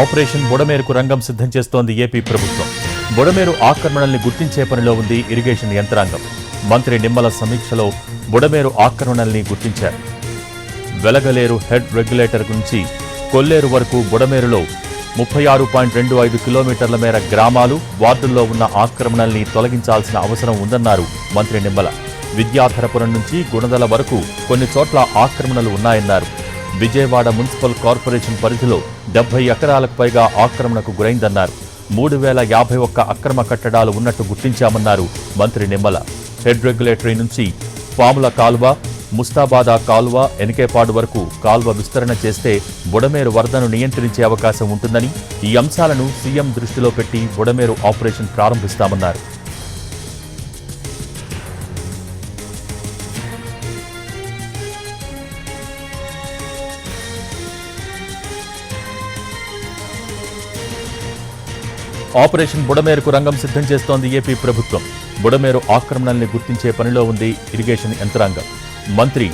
Operation బుడమేరుకు రంగం సిద్ధం చేస్తోంది ఏపీ ప్రభుత్వం. బుడమేరు ఆక్రమణల్ని గుర్తించే పనిలో ఉంది ఇరిగేషన్ యంత్రాంగం. మంత్రి నిమ్మల సమీక్షలో బుడమేరు ఆక్రమణల్ని గుర్తించారు. వెలగలేరు హెడ్ రెగ్యులేటర్ నుంచి కొల్లేరు వరకు బుడమేరులో ముప్పై ఆరు పాయింట్ రెండు ఐదు కిలోమీటర్ల మేర గ్రామాలు వార్డుల్లో ఉన్న ఆక్రమణల్ని తొలగించాల్సిన అవసరం ఉందన్నారు మంత్రి నిమ్మల. విద్యాధరపురం నుంచి గుణదల వరకు కొన్ని చోట్ల ఆక్రమణలు ఉన్నాయన్నారు. విజయవాడ మున్సిపల్ కార్పొరేషన్ పరిధిలో డెబ్బై ఎకరాలకు పైగా ఆక్రమణకు గురైందన్నారు. మూడు వేల యాభై ఒక్క అక్రమ కట్టడాలు ఉన్నట్టు గుర్తించామన్నారు మంత్రి నిమ్మల. హెడ్ రెగ్యులేటరీ నుంచి పాముల కాలువ ముస్తాబాదా కాలువ ఎనికేపాడు వరకు కాలువ విస్తరణ చేస్తే బుడమేరు వరదను నియంత్రించే అవకాశం ఉంటుందని ఈ అంశాలను సీఎం దృష్టిలో పెట్టి బుడమేరు ఆపరేషన్ ప్రారంభిస్తామన్నారు. ఆపరేషన్ బుడమేరుకు రంగం సిద్ధం చేస్తోంది ఏపీ ప్రభుత్వం. బుడమేరు ఆక్రమణల్ని గుర్తించే పనిలో ఉంది ఇరిగేషన్ యంత్రాంగం. మంత్రి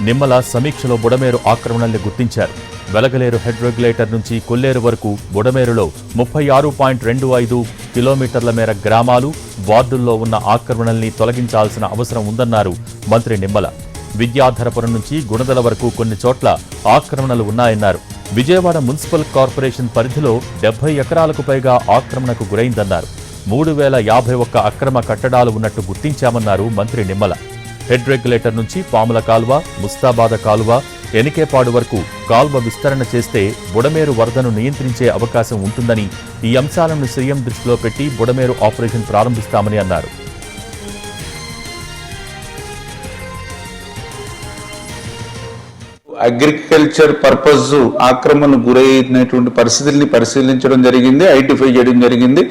నిమ్మల సమీక్షలో బుడమేరు ఆక్రమణల్ని గుర్తించారు. వెలగలేరు హెడ్ రెగ్యులేటర్ నుంచి కొల్లేరు వరకు బుడమేరులో ముప్పై ఆరు పాయింట్ రెండు ఐదు కిలోమీటర్ల మేర గ్రామాలు వార్డుల్లో ఉన్న ఆక్రమణల్ని తొలగించాల్సిన అవసరం ఉందన్నారు మంత్రి నిమ్మల. విద్యాధరపురం నుంచి గుణదల వరకు కొన్ని చోట్ల ఆక్రమణలు ఉన్నాయన్నారు. విజయవాడ మున్సిపల్ కార్పొరేషన్ పరిధిలో డెబ్బై ఎకరాలకు పైగా ఆక్రమణకు గురైందన్నారు. మూడు వేల యాభై ఒక్క అక్రమ కట్టడాలు ఉన్నట్టు గుర్తించామన్నారు మంత్రి నిమ్మల. హెడ్ రెగ్యులేటర్ నుంచి పాముల కాలువ ముస్తాబాద కాలువ ఎనికేపాడు వరకు కాల్వ విస్తరణ చేస్తే బుడమేరు వరదను నియంత్రించే అవకాశం ఉంటుందని ఈ అంశాలను సీఎం దృష్టిలో పెట్టి బుడమేరు ఆపరేషన్ ప్రారంభిస్తామని అన్నారు. అగ్రికల్చర్ పర్పస్ ఆక్రమణ గురైనటువంటి పరిస్థితుల్ని పరిశీలించడం జరిగింది ఐడెంటిఫై చేయడం జరిగింది.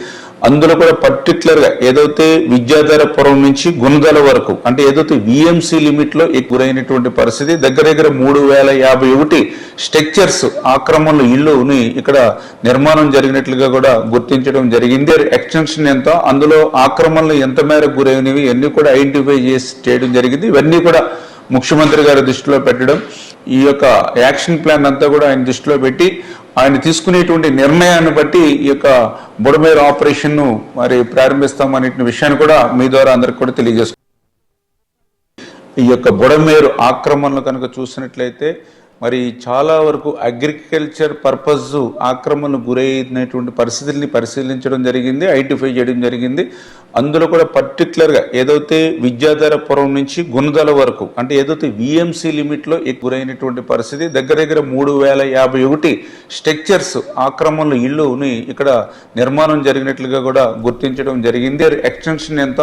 అందులో కూడా పర్టికులర్గా ఏదైతే విద్యాధరపురం నుంచి గుణదల వరకు అంటే ఏదైతే విఎంసి లిమిట్లో గురైనటువంటి పరిస్థితి దగ్గర దగ్గర మూడు వేల యాభై ఒకటి స్ట్రక్చర్స్ ఆక్రమణలు ఇల్లుని ఇక్కడ నిర్మాణం జరిగినట్లుగా కూడా గుర్తించడం జరిగింది. ఎక్స్టెన్షన్ ఎంత అందులో ఆక్రమణలు ఎంత మేరకు గురైనవి ఇవన్నీ కూడా ఐడెంటిఫై చేసి చేయడం జరిగింది. ఇవన్నీ కూడా ముఖ్యమంత్రి గారి దృష్టిలో పెట్టడం ఈ యొక్క యాక్షన్ ప్లాన్ అంతా కూడా ఆయన దృష్టిలో పెట్టి ఆయన తీసుకునేటువంటి నిర్ణయాన్ని బట్టి ఈ యొక్క బుడమేరు ఆపరేషన్ను మరి ప్రారంభిస్తామనే విషయాన్ని కూడా మీ ద్వారా అందరికి కూడా తెలియజేసుకుంటాం ఈ యొక్క బుడమేరు ఆక్రమణలు కనుక చూసినట్లయితే మరి చాలా వరకు అగ్రికల్చర్ పర్పస్ ఆక్రమణకు గురైనటువంటి పరిస్థితుల్ని పరిశీలించడం జరిగింది ఐడెంటిఫై చేయడం జరిగింది. అందులో కూడా పర్టికులర్గా ఏదైతే విద్యాధరపురం నుంచి గుణదల వరకు అంటే ఏదైతే విఎంసి లిమిట్లో గురైనటువంటి పరిస్థితి దగ్గర దగ్గర మూడు వేల యాభై ఒకటి స్ట్రక్చర్స్ ఆక్రమణలు ఇళ్ళుని ఇక్కడ నిర్మాణం జరిగినట్లుగా కూడా గుర్తించడం జరిగింది. ఎక్స్టెన్షన్ ఎంత?